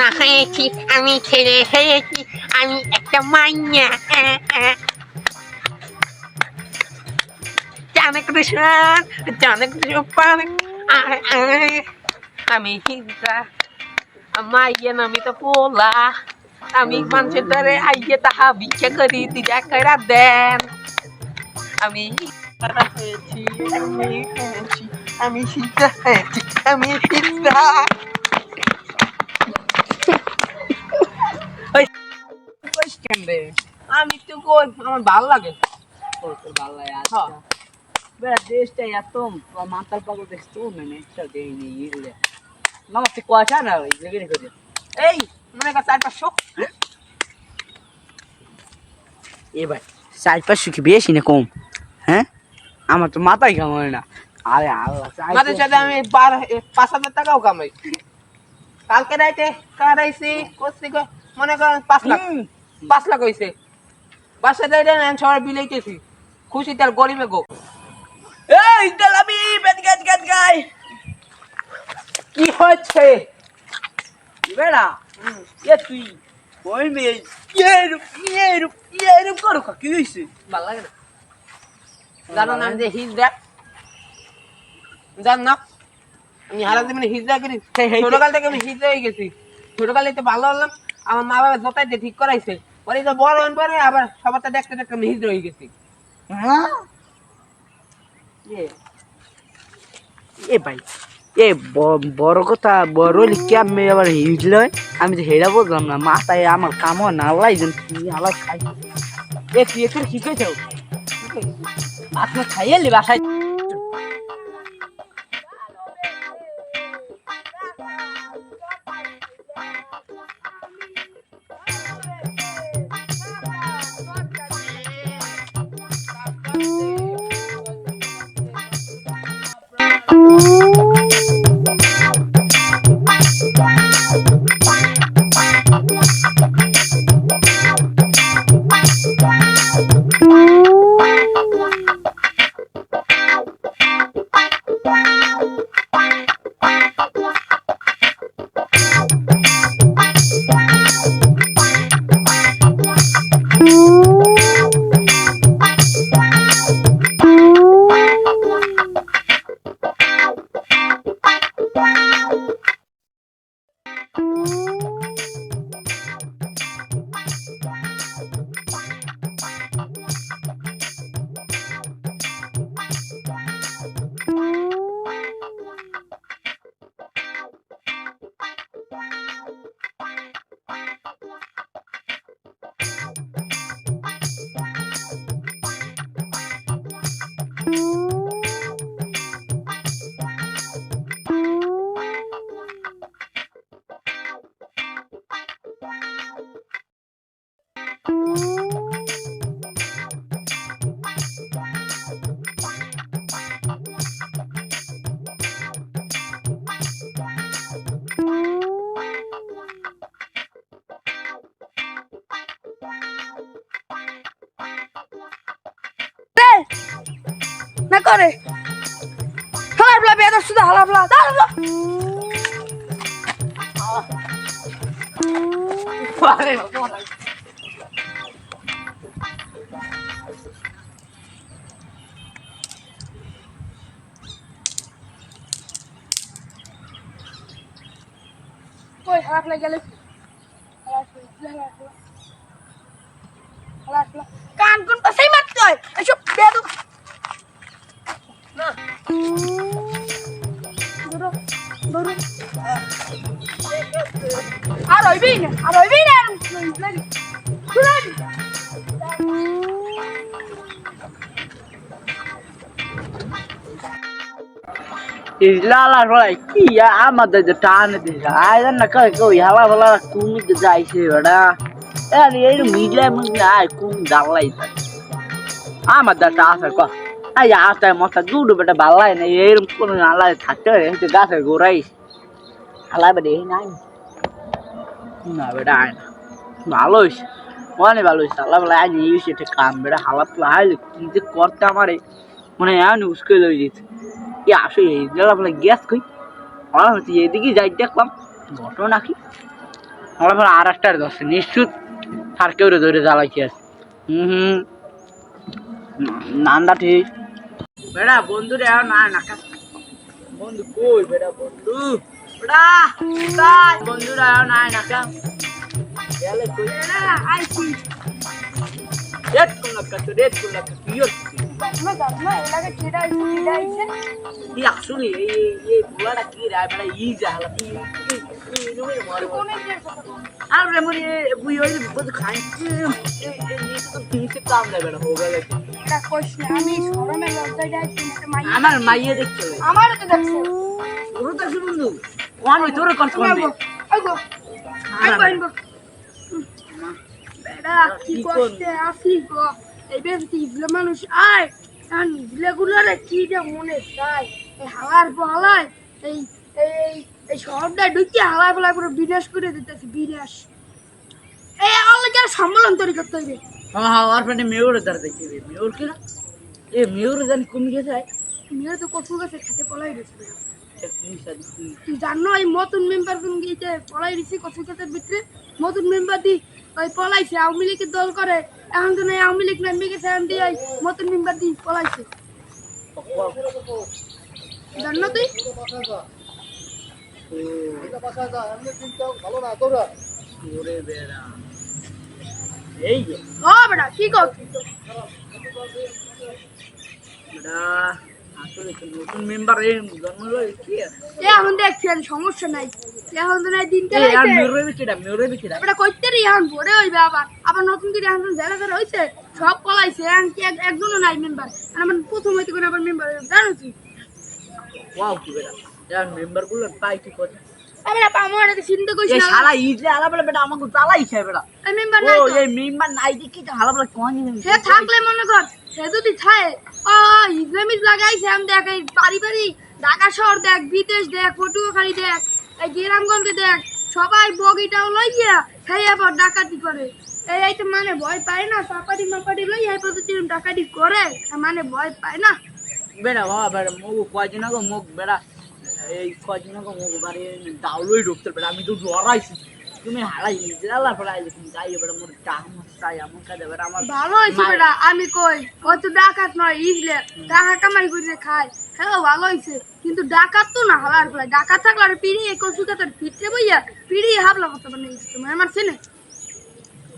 না হয়েছি, আমি ছেড়ে হয়েছি আমি একটা মাইয়া জানে কৃষ্ণ আমি হিজরা মাইয়া নামি তো পোলা। আমি মানুষের দ্বারে আইয়ে তাহা ভিক্ষা করি দিদা করা দেন। আমি হয়েছি আমি হয়েছি আমি হিজড়া হয়েছি, আমি হিজড়া রে আমি তো কই আমার ভালো লাগে। তোর ভালো লাগে। আচ্ছা। বেড়া দেশটা এত মাতাল পাগল দেখছ মানে একটা দেয়নি ইলে মামা তুই কয়টা না ওই লেগে করে এই মনে কর চার পাঁচশো। এবার চার পাঁচশো কি বেশি না কম? হ্যাঁ? আমার তো মাথায় কাম হয় না। আরে আল্লাহ মাঝে সাথে আমি বারো পাঁচ হাজার টাকাও কামাই। কালকে রাইতে কারাইছি করছি মনে করেন পাঁচ লাখ। পাঁচ লাখ হয়েছে বাসা রাইতে সবাই বিলাইতেছি খুশি তার গরিবে গো। এই দালামি বেদ গাছ গাছ গাই। কি হচ্ছে বেড়া? এ তুই? ওই মেয়ে এরুপ এরুপ এরুপ করো কি হয়েছে ভালো লাগে না। জানো না যে হিজড়া জান না। আমি হারা জীবনে হিজড়া করি। ছোটকাল থেকে আমি হিজড়া হয়ে গেছি। ছোটকালে তো ভালো হলাম। আমার মা বাবা যতাইতে ঠিক করাইছে। পরে তো বড় হন পরে আবার দেখতে দেখতে হয়ে গেছি। হ্যাঁ? এ ভাই এ বড় কথা বড় লিখে আমি আবার হিজল আমি তো হেরা বুঝলাম না মাথায় আমার কাম না আল্লাহ যেন কি খাই। এ তুই একটু শিখেছ আপনার খাইয়ে লি বাসায়। Bye. না করে। হালা বলা বেদর শুধু হালা বলা। দাঁড়া বলা কই হালা ফেলা গেলে কান কোন পাশেই মারতে আর হইবি না আর হইবি না শুনেন লালা ভাই কি আমাদের যে টান দিছে আয় না কই কই হালা ভালা কুমি যে যাইছে বেড়া আরে এই মিডিয়া মিডিয়া আয় কুম দালাই আমাদের টা আছে কো আই আসতে মত দুটো বেটা বালাই না, বেটা, আয় না। ভালো হয়েছে মানে ভালো হয়েছে আল্লাহ বলে আজ এই সেটা কাম বেটা হালা প্লাই কি যে করতে আমারে। মানে এমন উস্কে লই দিতে এ, আসলে এই জায়গা বলে গ্যাস কই? আর হচ্ছে এদিকে যাই, দেখলাম ঘটনা কি? আমার পর আর একটা ধরছে নিশ্চুত আর কেউ ধরে জ্বালাইছি আছে। হুম হুম। নান্দা ঠিক বেড়া বন্ধু রে না না বন্ধু কই বেড়া বন্ধু? বন্ধুরা রেট কোন লাগা তো রেট কোন লাগা কি হচ্ছে আসলে এই বুড়াটা কি বেড়া ই আর বুই ওই বুঝ খাই কাম বেড়া গেলে আমার মাইয়ে দেখছ আমারও তো দেখছ তো বন্ধু ওয়ান ওই তোর কল করবে। আইগো আইগো আইগো আইগো বেড়া কি কি করতে আসি গো। এই বেশ ইভলে মানুষ আয়। আর কি যে মনে চায়। এই হালার এই এই এই শহরটা ঢুকে হালা ফেলা করে বিনাশ করে দিতেছে বিনাশ। এই আল্লাহ যার সম্মেলন তৈরি করতে হইবে। হ্যাঁ হ্যাঁ আর ফ্রেন্ড মেয়র মেয়র কি? না এ মেয়র জানি কম গেছে মেয়ে তো কচু গাছের খেতে পলাই গেছে। তুই জানো, এই মতন মেম্বার কোন গিয়েছে, পলাই দিছি কচু ভিতরে। মতন মেম্বার দি, ওই পলাইছে, আওয়ামী লীগের দল করে। এখন তো নাই আওয়ামী লীগ নামে গেছে এখন দিয়ে মতন মেম্বার দি পলাইছে। জানো তুই? এই ও বেটা, কি কর? বেড়া আসলে তো নতুন মেম্বার এই জন্ম কি এখন দেখছেন সমস্যা নাই। এখন তো নাই দিন এই আর চালাইছে মেয়র হইবে কিডা মেয়র হইবে কিডা এটা কইতে রে এখন ভরে হইবে আবার। আবার নতুন করে এখন জেলা করে হইছে সব পলাইছে। এখন কি একজনও নাই মেম্বার আমার প্রথম হইতে করে আবার মেম্বার জানো ওয়াও কি বেড়া। যার মেম্বারগুলো পাই কি করে আমি না পামো এটা চিন্তা করিস না। শালা ইজলে আলা বলে বেটা আমাকে জ্বালাইছে বেড়া এই মেম্বার নাই তো। এই মেম্বার নাই দেখি তো হালা বলে কোন সে থাকলে মনে কর সে যদি থাকে ও ইসলামিক লাগাইছে আমি দেখ এই বাড়ি বাড়ি ঢাকা শহর দেখ বিদেশ দেখ পটুয়াখালী দেখ এই গ্রামগঞ্জে দেখ সবাই বগিটাও লইয়া সেই আবার ডাকাতি করে। এই এই তো মানে ভয় পায় না চাপাটি মাপাটি লই এই পদ্ধতি ডাকাতি করে মানে ভয় পায় না। বেড়া বাবা বেড়া মুখ আগে মুখ বেড়া এই কয়দিন আগে ডাউলই ঢুকতে বেড়া আমি তো ডরাইছি। তুমি হারাই জ্বালা ফেলাই তুমি যাই বেড়া মোর টাম চাই আমার কাছে বেড়া আমার ভালো হয়েছে বেটা আমি কই ও তো ডাকাত নয় ইজলে টাকা কামাই করে খায়। হ্যাঁ ভালো হয়েছে কিন্তু ডাকাত তো না হালার ফেলায় ডাকাত থাকলে আর পিড়িয়ে কচু কাতার ফিটে বইয়া পিড়িয়ে হাবলা করতে পারে তোমার আমার ছেলে?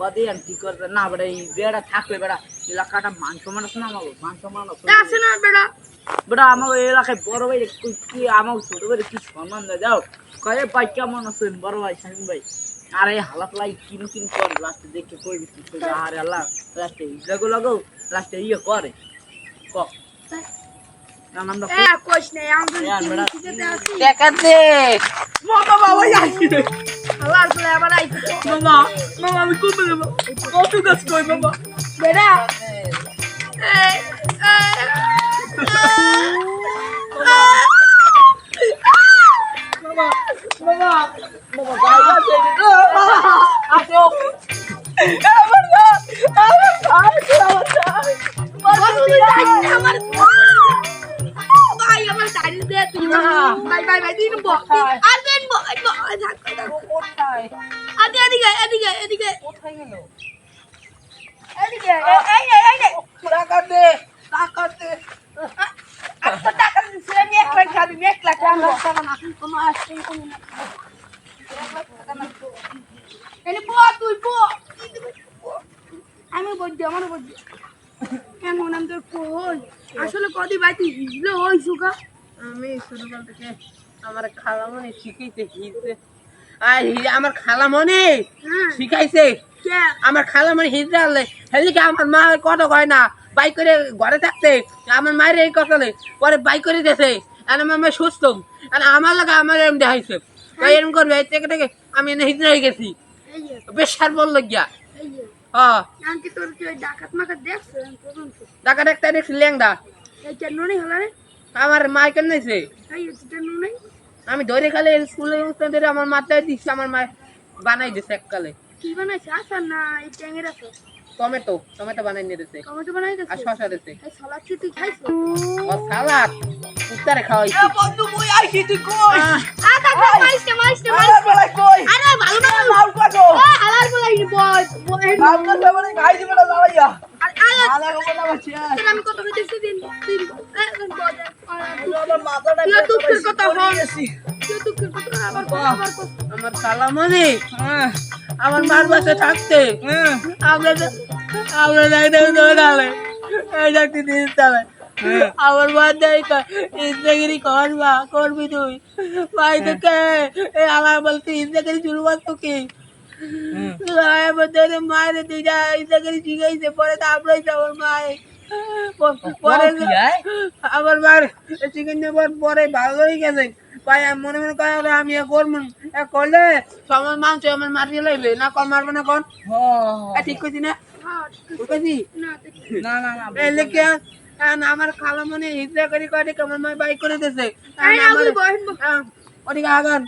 কদিন আর কি করবে? না বেড়া এই বেড়া থাকলে বেড়া। এলাকাটা মান সম্মান আছে না আমাকে মান সম্মান আছে না বেটা বেটা ওই এলাকায় বড় ভাই কি- কি আমার ছোট ভাই কি সম্মান দেয়? যাও কয়ে ভাই কেমন আছেন? বড় ভাই শাহিন ভাই। আরে হালাত লাই কিন কিন কর লাস্টে দেখে কই দিচ্ছি আরে আল্লাহ লাস্টে ইজাগো লাগাও লাস্টে ইয়ে করে। ক? টাকা দে। মামা বাবা যাইছি রে হালার ফেলায় আবার আইছে মামা মামা আমি কোন দেবো কত গাছ কই মামা বেটা মামা মামা আমার ভাই আমার ভাই বন্ধু, যাইস না আমার ভাই আমার তুই ভাই ভাই ভাই তুই এদিকে এদিকে এদিকে কোথায় গেল? এদিকে এ- এই এই টাকা দে টাকা দে আচ্ছা টাকা দিছি আমি এক লাখ খাবি এক লাখ টাকা টাকা না তোমার আসছে কোনো না এনে পো তুই পো। আমি বলছি আমার বলছি। কেন নাম তোর কই আসলে কদি ভাই তুই হিজলে ওই সুখা? আমি ছোটবেলা থেকে আমার খালামণি শিখাইছে হিজে আর আমার খালামণি হ্যাঁ। শিখাইছে। আমার খালামণি হিজে আনলে হেলিকে আমার মা কত কয় না বাইক করে ঘরে থাকতে আমার মায়ের এই কথা পরে বাইক করে দিয়েছে আর আমার মা সুস্থ। আর আমার লাগে আমার এরম দেখাইছে। তাই এরম করবে থেকে থেকে আমি এনে হিজড়া হয়ে গেছি। বেশ সার বল গিয়া হ্যাঁ ডাকাত দেখছে? রে। আমার মা কেন নিয়েছে আমি ধরে খালে স্কুলে উঠতে ধরে আমার মাথায় দিচ্ছি আমার মা বানাই দিছে এককালে। কি বানাইছে? আসার না এই ট্যাঙের আছে টমেটো টমেটো বানাই নিয়ে দিছে। টমেটো বানাই আর দিছে শশা দিছে। এই সালাদ কি তুই খাইছো? ও সালাদ উত্তরে খাওয়াইছি। বন্ধু মই আইছি তুই কই? আ দাদা আরে ভালো না মাল কর মামলা সামনে খাই দিবে না লালাইয়া আরে আরে আলা গো না বাচ্চা আমি কত দিন এ আমার মাথাটা দুঃখের কথা হল আমার কালামণি আমার মার বাসে থাকতে। আমরা তো- আমরা যাইতে দৌড়ালে এই ডাক্তি দিন তালে আমার মা দেয় ইন্দাগিরি করবা করবি তুই। ভাই তো কে এই আমার বলতে ইন্দাগিরি শুরু করতো কি? আমাদের মায়ের ইন্দাগিরি পরে তো আমরাই মায়ের পরে আমার মার চিকেন পর পরে ভালো হয়ে গেছে। মনে মনে করে আমি এ করব এ করলে সময় মাংস আমার মারিয়ে লাইবে না কম মারবে না কোন এ ঠিক করছি না? হ্যাঁ, আমার খালা মনে হিজা করি করে আমার মা বাইক করে হ্যাঁ, ওদিকে আগান।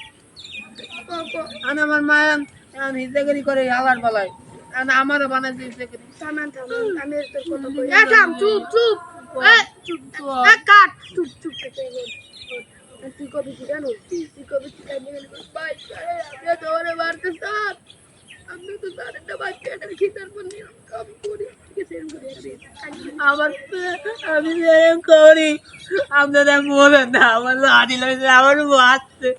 আমার করি করে আলার বলায় আমারও বানাইছে হিজা করি। থামান থামান আমি তোর কথা কই। এ থাম চুপ চুপ। চুপ কাট। চুপ চুপ চুপ। তুই কবি কি জানো তুই কবি কি জানি ভাই আরে আপনি তো ওরে মারতে স্যার আপনি তো স্যার একটা বাচ্চাটার খিদার পর নিয়ম কাম করি। ঠিক আছে এরকম আমার আমি এরকম করি। আপনারা বলেন না আমার লাঠি লাগছে আমার বাঁচছে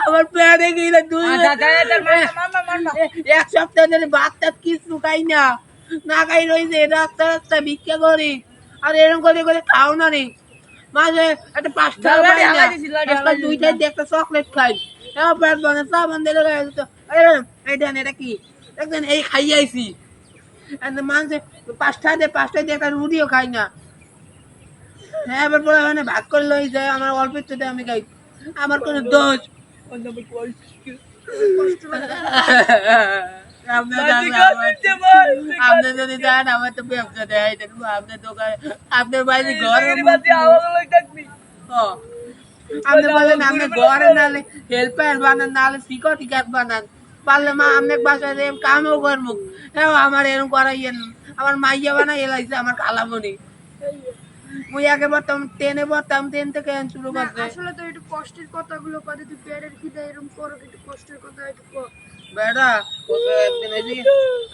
আমার পেটে গিয়ে দুই এক সপ্তাহ ধরে টাত কিছু খাই না। না খাই রয়েছে রাস্তা রাস্তা ভিক্ষা করি। আর এরকম করে করে খাও না রে। মাঝে একটা দুইটাই দিয়ে একটা চকলেট খাই এবার চা বান্ধে লেগে এটা কি দেখবেন এই খাইয়াইছি মানুষে পাঁচটা দিয়ে পাঁচটা দিয়ে একটা রুটিও খাই না হ্যাঁ এবার পরে মানে ভাগ করে লই যায় আমার অল্প একটু আমি খাই আমার কোনো দোষ আপনি যদি যান আমার তো ব্যবসা দেয় দেখব আপনার দোকানে আপনার বাড়ি ঘরে। আপনি বলেন আপনি ঘরে নালে হেল্পার বানান নালে সিকিউরিটি গার্ড বানান। পারলে মা আপনি বাসায় এরকম কামও করব। হ্যাঁ আমার এরকম করাইয়েন। আমার মাইয়া বানাই এলাইছে আমার কালামণি মুই আগে বলতাম টেনে বলতাম টেন থেকে শুরু করতে। আসলে তো একটু কষ্টের কথাগুলো করে তুই পেটের খিদে এরকম করো একটু কষ্টের কথা একটু কর ওকে একদিন কি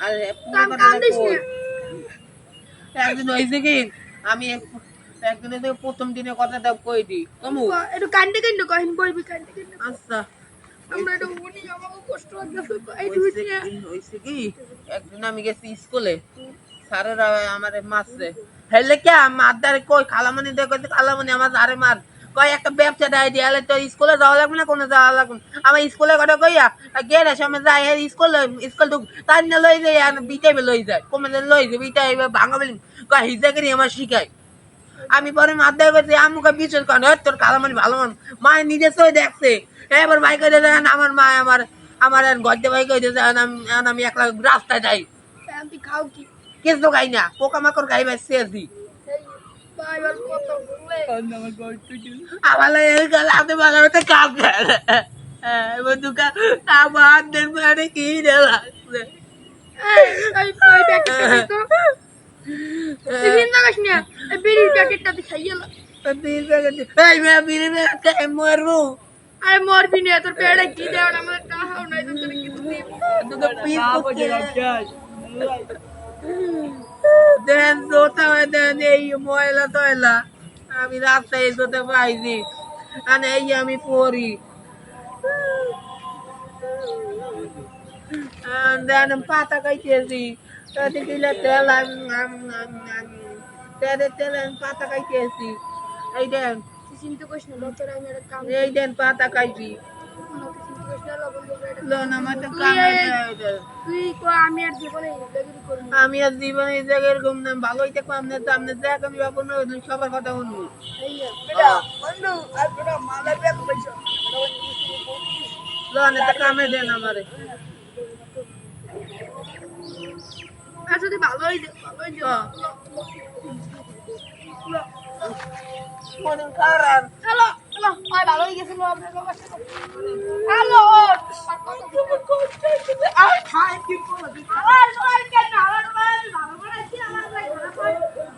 আর একদিন কি? আমি এক- একদিন কি, প্রথম দিনের কথাটা কই দিই কমু একটু কান্দে কান্দে কহিন বলবি কান্দে কান্দে আচ্ছা। আমরা একটু উনি আমাকে কষ্ট একদিন আমি গেছি স্কুলে। স্যারেরা আমার মারছে। হেলে কে মার দ্বারে কই, খালামণি খালামণি আমার আরে মার। কই, একটা ব্যবসা দেয় তো স্কুলে যাওয়া লাগবে না, কোনো যাওয়া লাগবে। আমার স্কুলে কথা কইয়া সময় স্কুল স্কুল ঢুক, তার লই যায় আর বিটাইবে লই যায় কমে লই যায় বিটাইবে ভাঙা বলি কই হিজা করি আমার শিখায় আমি পরে মাথায় করছি আমুকে বিচার করেন "ওই তোর কালামানি ভালো মান মায়ের নিজে সই দেখছে। এবার ভাই করে দেন আমার মা, আমার আমার গদ্দে ভাই করে দেন আমি একলা রাস্তায় যাই। আমি খাও কি? কিছু খাই না পোকামাকড় এই ভাই বললে আমার এই গেল আপনি বাজারতে কাম করে। এবার দোকান আমার দেন মানে কি রে লাগছে? তো। মরবো? আরে মরবি না তোর পেটে কি দেওয়ার? আমাদের টাকাও নাই তোর কিছু দিব দেন জোতা দেন এই ময়লা টয়লা। আমি রাস্তায় জোতে পাইছি আর এই আমি পড়ি দেন পাতা খাইতেছি কিলে তেল তেলে তেল পাতা খাইতেছি এই দেন। এই দেন পাতা খাইছি আমি আর জীবনে এই জায়গায় এরকম না ভালোই থাকব আপনার তো আপনার দেখ আমি ব্যাপার সবার কথা শুনব এটা কামে দেন আমারে। আচ্ছা ভালোই ভালোই হ্যাঁ। মনে ভালোই গেছিল আর খাই কি বলবি আমার সবাই কেন আমার ভালো করে আমার